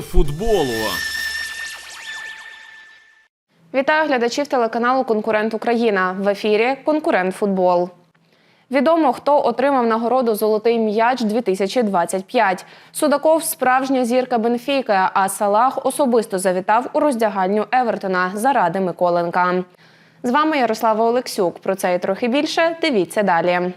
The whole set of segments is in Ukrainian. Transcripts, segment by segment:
Футболу. Вітаю глядачів телеканалу Конкурент Україна в ефірі Конкурент Футбол. Відомо, хто отримав нагороду Золотий м'яч 2025. Судаков справжня зірка Бенфіки, а Салах особисто завітав у роздягальню Евертона заради Миколенка. З вами Ярослава Олексюк. Про це і трохи більше. Дивіться далі.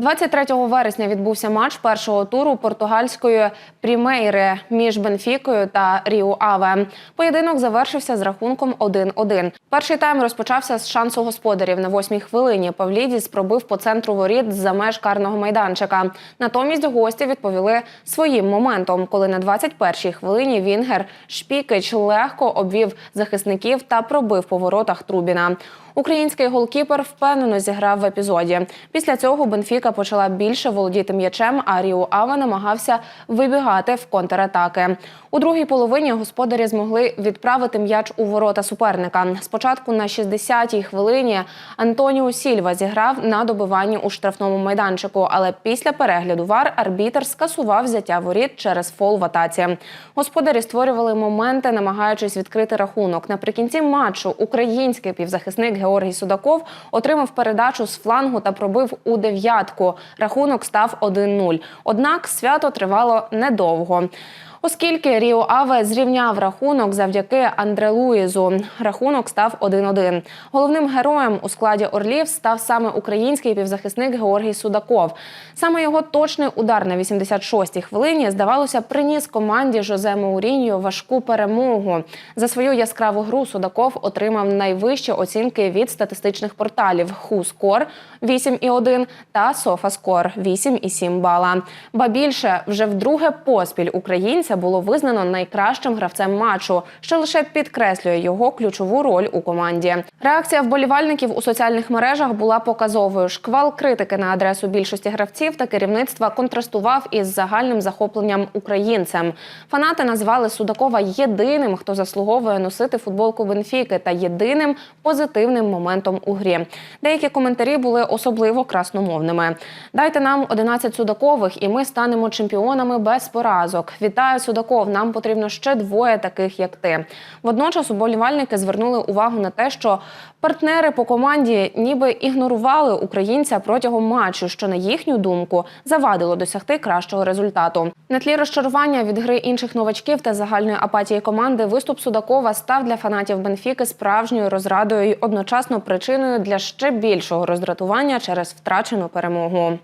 23 вересня відбувся матч першого туру португальської прімейри між Бенфікою та Ріу Аве. Поєдинок завершився з рахунком 1-1. Перший тайм розпочався з шансу господарів на восьмій хвилині. Павлідіс пробив по центру воріт за меж карного майданчика. Натомість гості відповіли своїм моментом, коли на 21-й хвилині Вінгер Шпікич легко обвів захисників та пробив по воротах Трубіна. Український голкіпер впевнено зіграв в епізоді. Після цього Бенфіка почала більше володіти м'ячем, а Ріо Ава намагався вибігати в контратаки. У другій половині господарі змогли відправити м'яч у ворота суперника. Спочатку на 60-й хвилині Антоніо Сільва зіграв на добиванні у штрафному майданчику, але після перегляду вар арбітер скасував взяття воріт через фол в атаці. Господарі створювали моменти, намагаючись відкрити рахунок. Наприкінці матчу український півзахисник Георгій Судаков отримав передачу з флангу та пробив у дев'ятку. Рахунок став 1-0. Однак свято тривало недовго. Оскільки Ріо Аве зрівняв рахунок завдяки Андре Луїзу. Рахунок став 1-1. Головним героєм у складі Орлів став саме український півзахисник Георгій Судаков. Саме його точний удар на 86-й хвилині, здавалося, приніс команді Жозе Мауріньо важку перемогу. За свою яскраву гру Судаков отримав найвищі оцінки від статистичних порталів HuScore 8,1 та SofaScore 8,7 бала. Ба більше вже вдруге поспіль українця було визнано найкращим гравцем матчу, що лише підкреслює його ключову роль у команді. Реакція вболівальників у соціальних мережах була показовою. Шквал критики на адресу більшості гравців та керівництва контрастував із загальним захопленням українцем. Фанати назвали Судакова єдиним, хто заслуговує носити футболку Бенфіки та єдиним позитивним моментом у грі. Деякі коментарі були особливо красномовними. Дайте нам 11 судакових, і ми станемо чемпіонами без поразок. Вітаю, Судаков! Нам потрібно ще двоє таких, як ти. Водночас уболівальники звернули увагу на те, що партнери по команді ніби ігнорували українця протягом матчу, що на їхню думку завадило досягти кращого результату. На тлі розчарування від гри інших новачків та загальної апатії команди виступ Судакова став для фанатів Бенфіки справжньою розрадою і одночасно причиною для ще більшого роздратування через втрачену перемогу.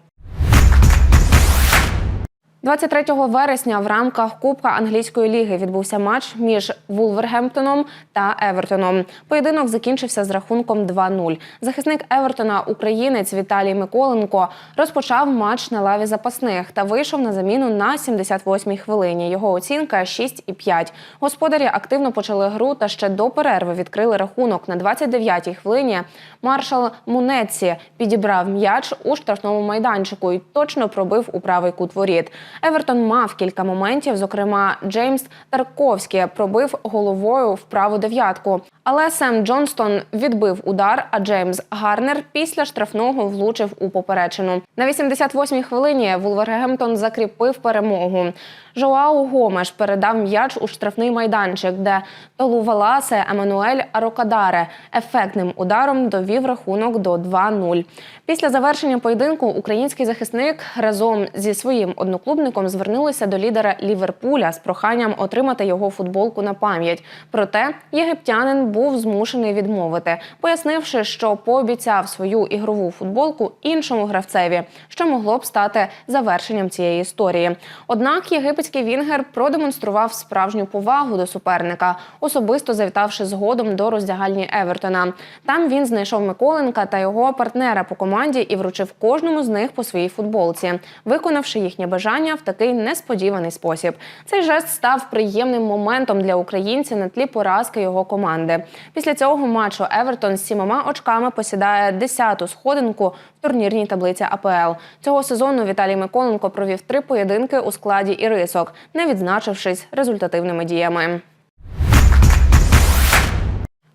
23 вересня в рамках Кубка англійської ліги відбувся матч між Вулвергемптоном та Евертоном. Поєдинок закінчився з рахунком 2-0. Захисник Евертона, українець Віталій Миколенко, розпочав матч на лаві запасних та вийшов на заміну на 78-й хвилині. Його оцінка 6,5. Господарі активно почали гру та ще до перерви відкрили рахунок. На 29-й хвилині маршал Мунеці підібрав м'яч у штрафному майданчику і точно пробив у правий кут воріт. Евертон мав кілька моментів. Зокрема, Джеймс Тарковський пробив головою в праву дев'ятку. Але Сем Джонстон відбив удар, а Джеймс Гарнер після штрафного влучив у поперечину. На 88-й хвилині Вулвергемптон закріпив перемогу. Жоау Гомеш передав м'яч у штрафний майданчик, де Толуваласе Еммануель Арокадаре ефектним ударом довів рахунок до 2-0. Після завершення поєдинку український захисник разом зі своїм одноклубником звернулися до лідера Ліверпуля з проханням отримати його футболку на пам'ять. Проте єгиптянин був змушений відмовити, пояснивши, що пообіцяв свою ігрову футболку іншому гравцеві, що могло б стати завершенням цієї історії. Однак єгипетський Вінгер продемонстрував справжню повагу до суперника, особисто завітавши згодом до роздягальні Евертона. Там він знайшов Миколенка та його партнера по команді і вручив кожному з них по своїй футболці, виконавши їхнє бажання в такий несподіваний спосіб. Цей жест став приємним моментом для українця на тлі поразки його команди. Після цього матчу Евертон з сімома очками посідає десяту сходинку турнірній таблиці АПЛ. Цього сезону Віталій Миколенко провів три поєдинки у складі ірисок, не відзначившись результативними діями.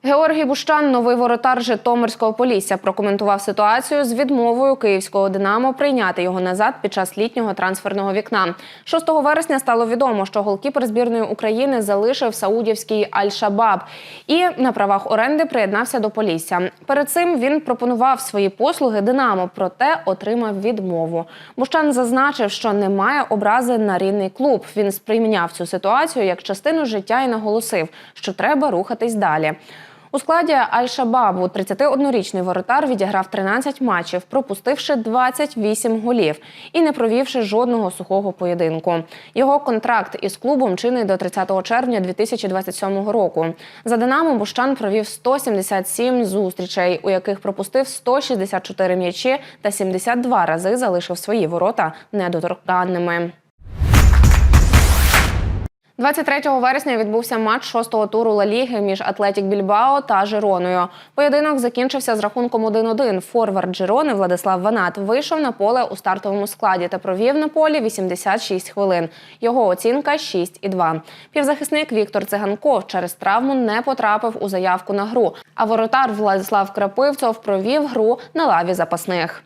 Георгій Бущан, новий воротар Житомирського Полісся, прокоментував ситуацію з відмовою київського Динамо прийняти його назад під час літнього трансферного вікна. 6 вересня стало відомо, що голкіпер збірної України залишив саудівський Аль-Шабаб і на правах оренди приєднався до Полісся. Перед цим він пропонував свої послуги Динамо, проте отримав відмову. Бущан зазначив, що немає образи на рідний клуб. Він сприйняв цю ситуацію як частину життя і наголосив, що треба рухатись далі. У складі Аль-Шабабу 31-річний воротар відіграв 13 матчів, пропустивши 28 голів і не провівши жодного сухого поєдинку. Його контракт із клубом чинний до 30 червня 2027 року. За Динамо Бущан провів 177 зустрічей, у яких пропустив 164 м'ячі та 72 рази залишив свої ворота недоторканними. 23 вересня відбувся матч шостого туру Ла Ліги між Атлетік Більбао та Жироною. Поєдинок закінчився з рахунком 1-1. Форвард Жирони Владислав Ванат вийшов на поле у стартовому складі та провів на полі 86 хвилин. Його оцінка 6,2. Півзахисник Віктор Циганков через травму не потрапив у заявку на гру. А воротар Владислав Крапивцов провів гру на лаві запасних.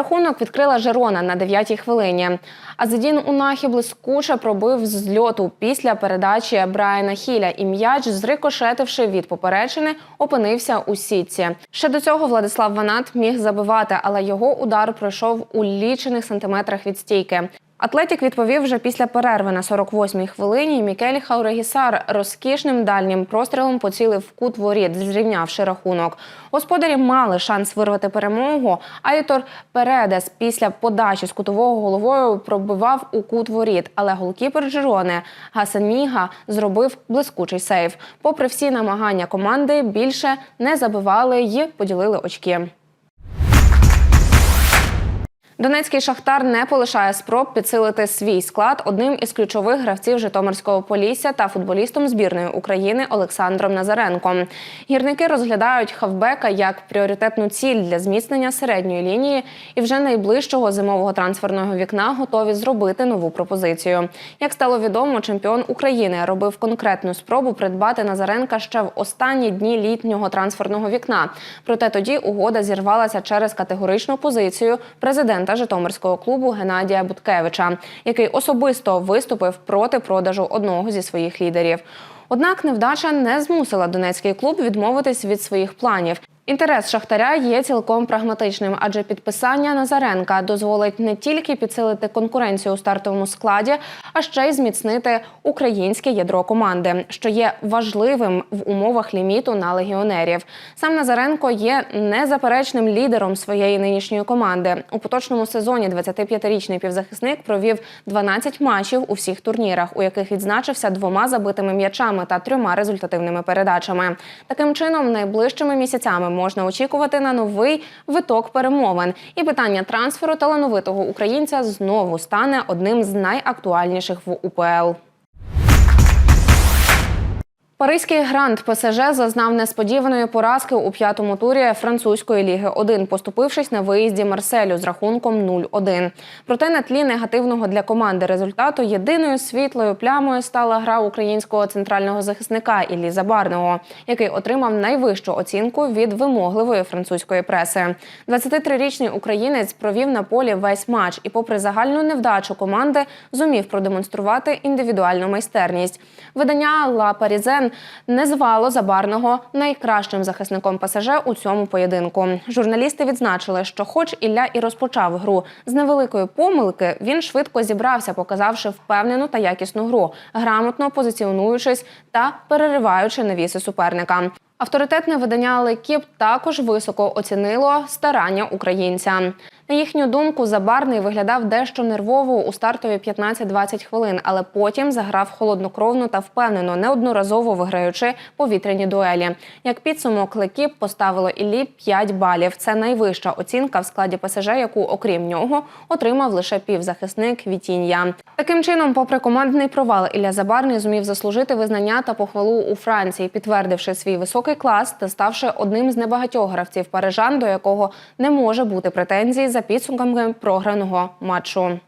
Рахунок відкрила Жерона на 9-й хвилині. Азедін Унахі блискуче пробив з льоту після передачі Брайана Хіля і м'яч, зрикошетивши від поперечини, опинився у сітці. Ще до цього Владислав Ванат міг забивати, але його удар пройшов у лічених сантиметрах від стійки. Атлетік відповів вже після перерви на 48-й хвилині. Мікель Хаурегісар розкішним дальнім прострілом поцілив кут воріт, зрівнявши рахунок. Господарі мали шанс вирвати перемогу. Айтор Передес після подачі з кутового головою пробивав у кут воріт, але голкіпер Жирони Гасаніга зробив блискучий сейв. Попри всі намагання команди, більше не забивали й поділили очки. Донецький шахтар не полишає спроб підсилити свій склад одним із ключових гравців Житомирського Полісся та футболістом збірної України Олександром Назаренком. Гірники розглядають хавбека як пріоритетну ціль для зміцнення середньої лінії і вже найближчого зимового трансферного вікна готові зробити нову пропозицію. Як стало відомо, чемпіон України робив конкретну спробу придбати Назаренка ще в останні дні літнього трансферного вікна. Проте тоді угода зірвалася через категоричну позицію президента Житомирського клубу Геннадія Буткевича, який особисто виступив проти продажу одного зі своїх лідерів. Однак невдача не змусила донецький клуб відмовитись від своїх планів. Інтерес Шахтаря є цілком прагматичним, адже підписання Назаренка дозволить не тільки підсилити конкуренцію у стартовому складі, а ще й зміцнити українське ядро команди, що є важливим в умовах ліміту на легіонерів. Сам Назаренко є незаперечним лідером своєї нинішньої команди. У поточному сезоні 25-річний півзахисник провів 12 матчів у всіх турнірах, у яких відзначився двома забитими м'ячами та трьома результативними передачами. Таким чином, найближчими місяцями можна очікувати на новий виток перемовин. І питання трансферу талановитого українця знову стане одним з найактуальніших в УПЛ. Паризький грант ПСЖ зазнав несподіваної поразки у п'ятому турі французької ліги 1, поступившись на виїзді Марселю з рахунком 0-1. Проте на тлі негативного для команди результату єдиною світлою плямою стала гра українського центрального захисника Іллі Забарного, який отримав найвищу оцінку від вимогливої французької преси. 23-річний українець провів на полі весь матч і, попри загальну невдачу команди, зумів продемонструвати індивідуальну майстерність. Видання Ла Парізен не звало Забарного найкращим захисником ПСЖ у цьому поєдинку. Журналісти відзначили, що, хоч Ілля і розпочав гру з невеликої помилки, він швидко зібрався, показавши впевнену та якісну гру, грамотно позиціонуючись та перериваючи навіси суперника. Авторитетне видання Лекіп також високо оцінило старання українця. На їхню думку, Забарний виглядав дещо нервово у стартові 15-20 хвилин, але потім заграв холоднокровно та впевнено, неодноразово виграючи повітряні дуелі. Як підсумок, Лекіп поставило Іллі 5 балів. Це найвища оцінка в складі ПСЖ, яку, окрім нього, отримав лише півзахисник Вітінья. Таким чином, попри командний провал, Ілля Забарний зумів заслужити визнання та похвалу у Франції, підтвердивши свій високий клас та ставши одним з небагатьох гравців парижан, до якого не може бути претензій за підсумками програного матчу.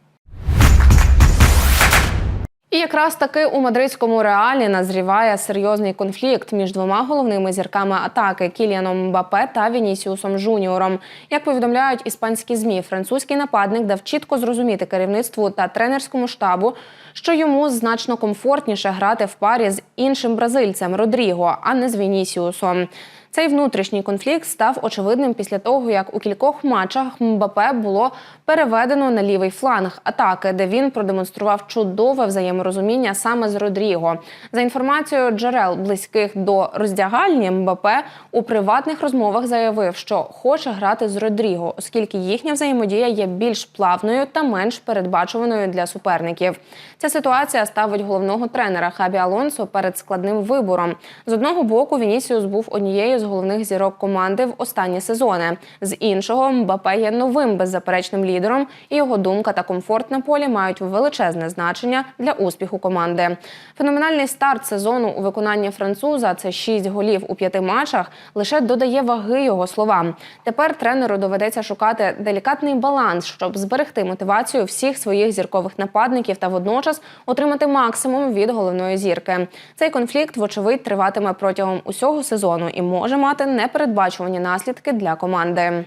І якраз таки у мадридському реалі назріває серйозний конфлікт між двома головними зірками атаки Кіліаном Мбапе та Вінісіусом Жуніором. Як повідомляють іспанські змі, французький нападник дав чітко зрозуміти керівництву та тренерському штабу, що йому значно комфортніше грати в парі з іншим бразильцем Родріго, а не з Вінісіусом. Цей внутрішній конфлікт став очевидним після того, як у кількох матчах Мбапе було переведено на лівий фланг атаки, де він продемонстрував чудове взаєморозуміння саме з Родріго. За інформацією джерел близьких до роздягальні, Мбапе у приватних розмовах заявив, що хоче грати з Родріго, оскільки їхня взаємодія є більш плавною та менш передбачуваною для суперників. Ця ситуація ставить головного тренера Хабі Алонсо перед складним вибором. З одного боку, Вінісіус був однією з головних зірок команди в останні сезони. З іншого, Мбапе є новим беззаперечним лідером, і його думка та комфорт на полі мають величезне значення для успіху команди. Феноменальний старт сезону у виконанні француза це 6 голів у п'яти матчах. Лише додає ваги його словам. Тепер тренеру доведеться шукати делікатний баланс, щоб зберегти мотивацію всіх своїх зіркових нападників та водночас отримати максимум від головної зірки. Цей конфлікт, вочевидь, триватиме протягом усього сезону і може мати непередбачувані наслідки для команди.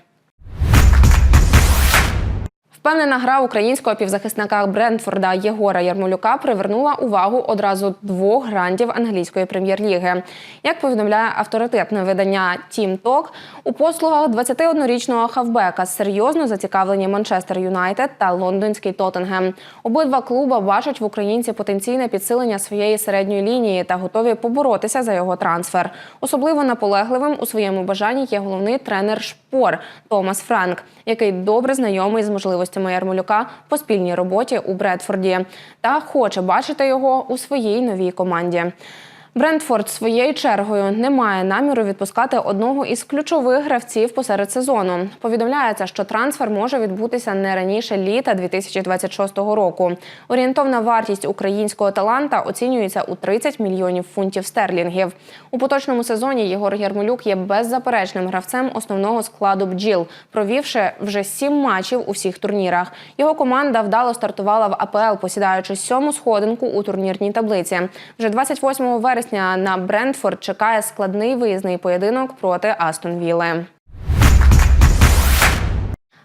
Впевнена гра українського півзахисника Брентфорда Єгора Ярмолюка привернула увагу одразу двох грандів англійської прем'єр-ліги. Як повідомляє авторитетне видання Team Talk, у послугах 21-річного хавбека серйозно зацікавлені Манчестер Юнайтед та лондонський Тоттенгем. Обидва клуба бачать в українці потенційне підсилення своєї середньої лінії та готові поборотися за його трансфер. Особливо наполегливим у своєму бажанні є головний тренер шпор Томас Франк, який добре знайомий з можливостями Ярмолюка по спільній роботі у Бредфорді та хоче бачити його у своїй новій команді. Брентфорд своєю чергою не має наміру відпускати одного із ключових гравців посеред сезону. Повідомляється, що трансфер може відбутися не раніше літа 2026 року. Орієнтовна вартість українського таланта оцінюється у 30 мільйонів фунтів стерлінгів. У поточному сезоні Єгор Ярмолюк є беззаперечним гравцем основного складу бджіл, провівши вже сім матчів у всіх турнірах. Його команда вдало стартувала в АПЛ, посідаючи сьому сходинку у турнірній таблиці. Вже 28 вересня вересня на Брентфорд чекає складний виїзний поєдинок проти Астон Вілли.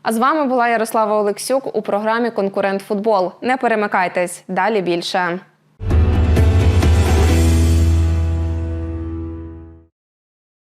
А з вами була Ярослава Олексюк у програмі Конкурент Футбол. Не перемикайтесь далі більше.